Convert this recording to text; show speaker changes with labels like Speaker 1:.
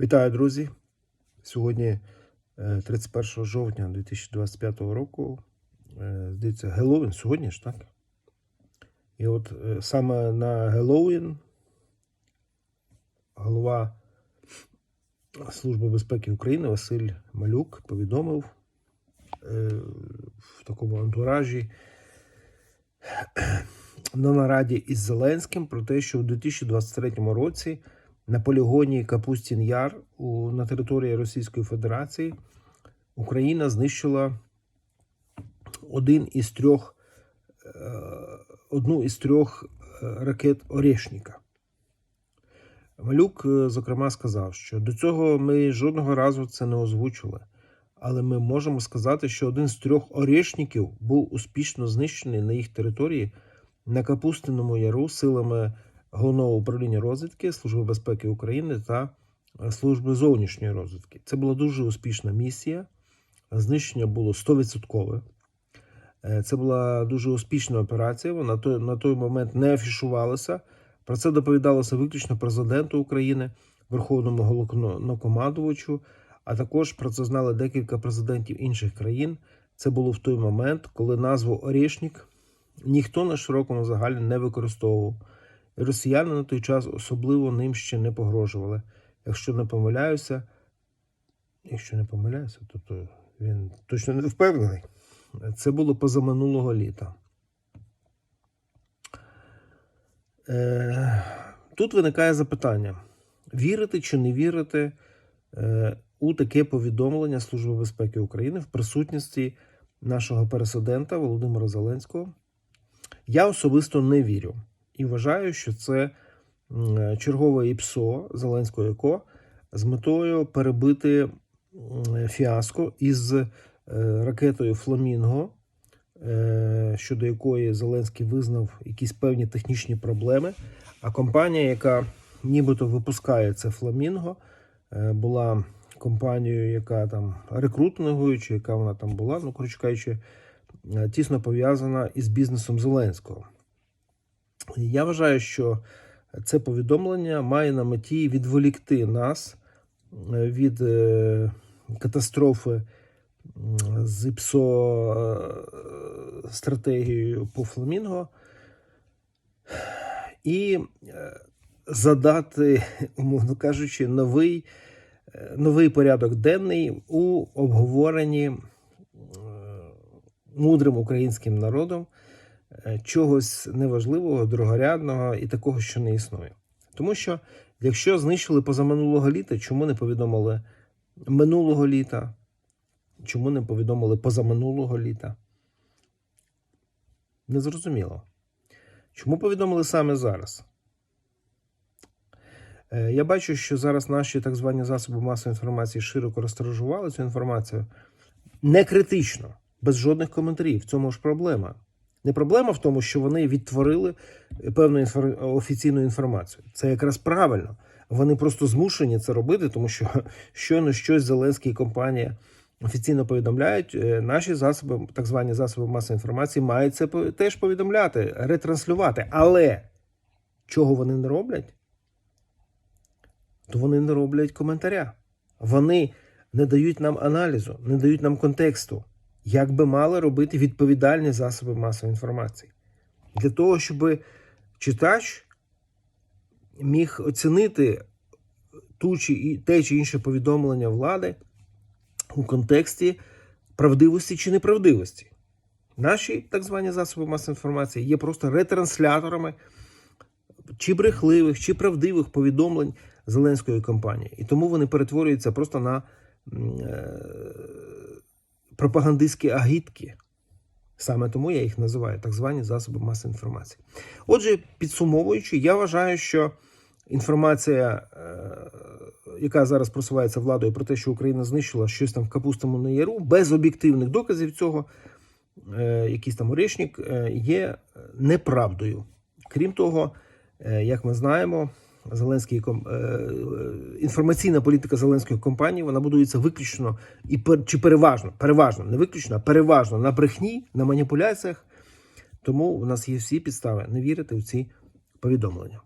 Speaker 1: Вітаю, друзі! Сьогодні е, 31 жовтня 2025 року. Е, Здається, Геловін сьогодні ж, так? І от е, саме на Геловін голова Служби безпеки України Василь Малюк повідомив е, в такому антуражі на нараді із Зеленським про те, що у 2023 році на полігоні Капустін Яр у, на території Російської Федерації Україна знищила один із трьох, е, одну із трьох е, ракет Орешника. Малюк, е, зокрема, сказав, що до цього ми жодного разу це не озвучили. Але ми можемо сказати, що один з трьох орешників був успішно знищений на їх території на Капустиному Яру силами Головного управління розвідки Служби безпеки України та е, Служби зовнішньої розвідки. Це була дуже успішна місія. Знищення було 100%. Е, Це була дуже успішна операція. Вона на той момент не афішувалася. Про це доповідалося виключно президенту України, Верховному головнокомандувачу, а також про це знали декілька президентів інших країн. Це було в той момент, коли назву Орішнік ніхто на широкому загалі не використовував. Росіяни на той час особливо ним ще не погрожували. Якщо не помиляюся, якщо не помиляюся, то, то він точно не впевнений. Це було позаминулого літа. Е, тут виникає запитання: вірити чи не вірити е, у таке повідомлення Служби безпеки України в присутності нашого президента Володимира Зеленського? Я особисто не вірю і вважаю, що це чергове ІПСО Зеленського ЕКО з метою перебити фіаско із е, ракетою Фламінго, е, щодо якої Зеленський визнав якісь певні технічні проблеми. А компанія, яка нібито випускає це Фламінго, е, була компанією, яка там рекрутингою, чи яка вона там була, ну коротше кажучи, тісно пов'язана із бізнесом Зеленського. Я вважаю, що це повідомлення має на меті відволікти нас е, від е, катастрофи з ІПСО е, стратегією по Фламінго. І задати, умовно кажучи, новий, новий порядок денний у обговоренні мудрим українським народом чогось неважливого, другорядного і такого, що не існує. Тому що якщо знищили позаминулого літа, чому не повідомили минулого літа? Чому не повідомили позаминулого літа? Незрозуміло. Чому повідомили саме зараз? Е, Я бачу, що зараз наші так звані засоби масової інформації широко розтиражували цю інформацію. Не критично, без жодних коментарів. В цьому ж проблема. Не проблема в тому, що вони відтворили певну інфор... офіційну інформацію. Це якраз правильно. Вони просто змушені це робити, тому що щойно щось Зеленський і компанія офіційно повідомляють. е, Наші засоби, так звані засоби масової інформації, мають це теж повідомляти, ретранслювати. Але чого вони не роблять? То вони не роблять коментаря. Вони не дають нам аналізу, не дають нам контексту, як би мали робити відповідальні засоби масової інформації. Для того, щоб читач міг оцінити ту чи те чи інше повідомлення влади у контексті правдивості чи неправдивості. Наші так звані засоби масової інформації є просто ретрансляторами чи брехливих, чи правдивих повідомлень Зеленської кампанії. І тому вони перетворюються просто на е, пропагандистські агітки. Саме тому я їх називаю так звані засоби масової інформації. Отже, підсумовуючи, я вважаю, що інформація, е, яка зараз просувається владою про те, що Україна знищила щось там в Капустому на Яру, без об'єктивних доказів цього, е, якийсь там орешник, е, є неправдою. Крім того, як ми знаємо, Зеленський е, е, інформаційна політика Зеленської компанії вона будується виключно і чи переважно, переважно, не виключно, а переважно на брехні, на маніпуляціях. Тому у нас є всі підстави не вірити в ці повідомлення.